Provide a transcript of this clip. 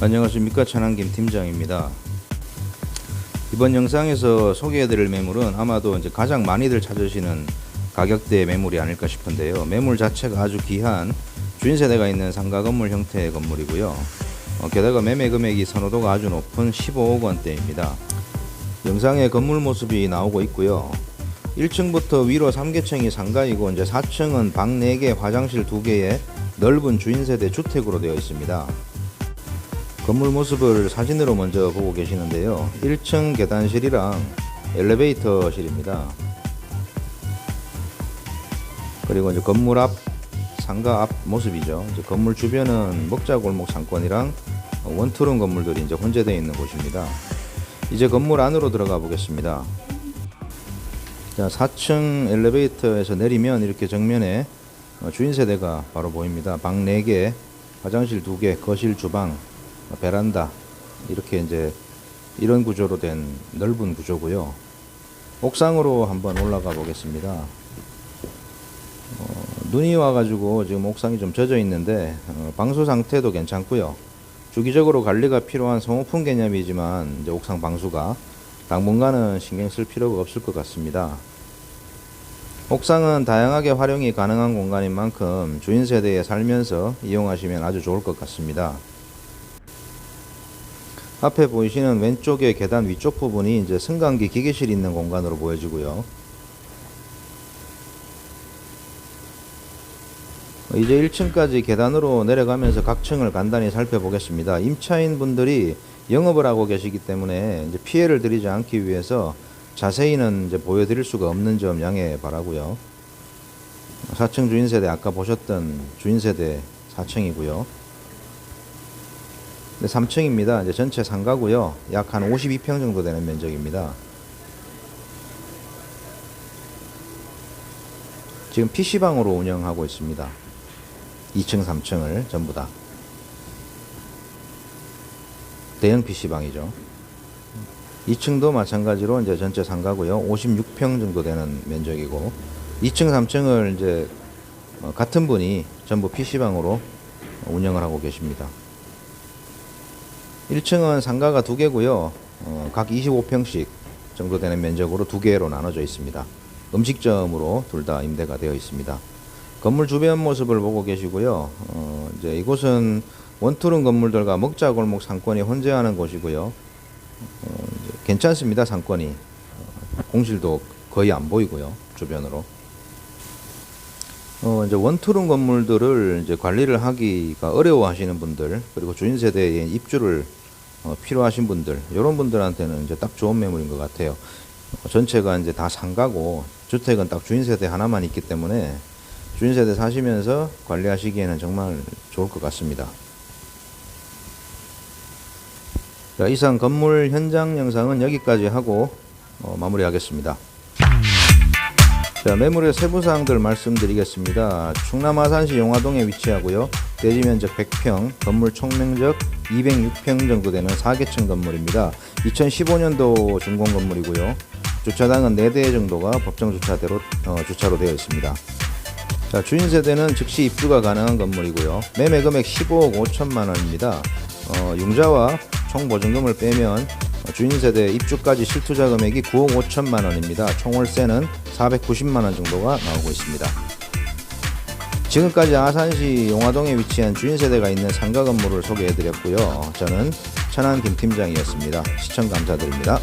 안녕하십니까 천안김 팀장입니다. 이번 영상에서 소개해드릴 매물은 아마도 이제 가장 많이들 찾으시는 가격대의 매물이 아닐까 싶은데요. 매물 자체가 아주 귀한 주인 세대가 있는 상가 건물 형태의 건물이고요. 어, 게다가 매매 금액이 선호도가 아주 높은 15억 원대입니다. 영상에 건물 모습이 나오고 있고요. 1층부터 위로 3개층이 상가이고 이제 4층은 방 4개, 화장실 2개의 넓은 주인 세대 주택으로 되어 있습니다. 건물 모습을 사진으로 먼저 보고 계시는데요. 1층 계단실이랑 엘리베이터실입니다. 그리고 이제 건물 앞 상가 앞 모습이죠. 이제 건물 주변은 먹자골목 상권이랑 원투룸 건물들이 이제 혼재되어 있는 곳입니다. 이제 건물 안으로 들어가 보겠습니다. 자, 4층 엘리베이터에서 내리면 이렇게 정면에 어, 주인 세대가 바로 보입니다. 방 4개, 화장실 2개, 거실, 주방, 어, 베란다 이렇게 이제 이런 구조로 된 넓은 구조고요. 옥상으로 한번 올라가 보겠습니다. 어, 눈이 와가지고 지금 옥상이 좀 젖어 있는데 어, 방수 상태도 괜찮고요. 주기적으로 관리가 필요한 소모품 개념이지만 이제 옥상 방수가 당분간은 신경 쓸 필요가 없을 것 같습니다. 옥상은 다양하게 활용이 가능한 공간인 만큼 주인 세대에 살면서 이용하시면 아주 좋을 것 같습니다. 앞에 보이시는 왼쪽의 계단 위쪽 부분이 이제 승강기 기계실이 있는 공간으로 보여지고요. 이제 1층까지 계단으로 내려가면서 각 층을 간단히 살펴보겠습니다. 임차인 분들이 영업을 하고 계시기 때문에 이제 피해를 드리지 않기 위해서 자세히는 이제 보여드릴 수가 없는 점 양해 바라고요. 4층 주인 세대 아까 보셨던 주인 세대 4층이고요. 네, 3층입니다. 이제 전체 상가고요. 약 한 52평 정도 되는 면적입니다. 지금 PC방으로 운영하고 있습니다. 2층, 3층을 전부 다. 대형 PC방이죠. 2층도 마찬가지로 이제 전체 상가고요. 56평 정도 되는 면적이고 2층, 3층을 이제 어, 같은 분이 전부 PC방으로 운영을 하고 계십니다. 1층은 상가가 두 개고요. 어, 각 25평씩 정도 되는 면적으로 두 개로 나눠져 있습니다. 음식점으로 둘 다 임대가 되어 있습니다. 건물 주변 모습을 보고 계시고요. 어, 이제 이곳은 원투룸 건물들과 먹자 골목 상권이 혼재하는 곳이고요. 어, 괜찮습니다 상권이 어, 공실도 거의 안 보이고요 주변으로. 어, 이제 원투룸 건물들을 이제 관리를 하기가 어려워하시는 분들 그리고 주인 세대에 입주를 어, 필요하신 분들 이런 분들한테는 이제 딱 좋은 매물인 것 같아요. 어, 전체가 이제 다 상가고 주택은 딱 주인 세대 하나만 있기 때문에 주인 세대 사시면서 관리하시기에는 정말 좋을 것 같습니다. 자, 이상 건물 현장 영상은 여기까지 하고 어, 마무리하겠습니다. 자, 매물의 세부 사항들 말씀드리겠습니다. 충남 아산시 용화동에 위치하고요. 대지 면적 100평, 건물 총 면적 206평 정도 되는 4개층 건물입니다. 2015년도 준공 건물이고요. 주차장은 4대 정도가 법정 주차대로 어, 주차로 되어 있습니다. 자, 주인 세대는 즉시 입주가 가능한 건물이고요. 매매 금액 15억 5천만 원입니다. 어, 융자와 총 보증금을 빼면 어, 주인 세대 입주까지 실투자 금액이 9억 5천만 원입니다. 총 월세는 490만 원 정도가 나오고 있습니다. 지금까지 아산시 용화동에 위치한 주인 세대가 있는 상가 건물을 소개해 드렸고요. 저는 천안 김 팀장이었습니다. 시청 감사드립니다.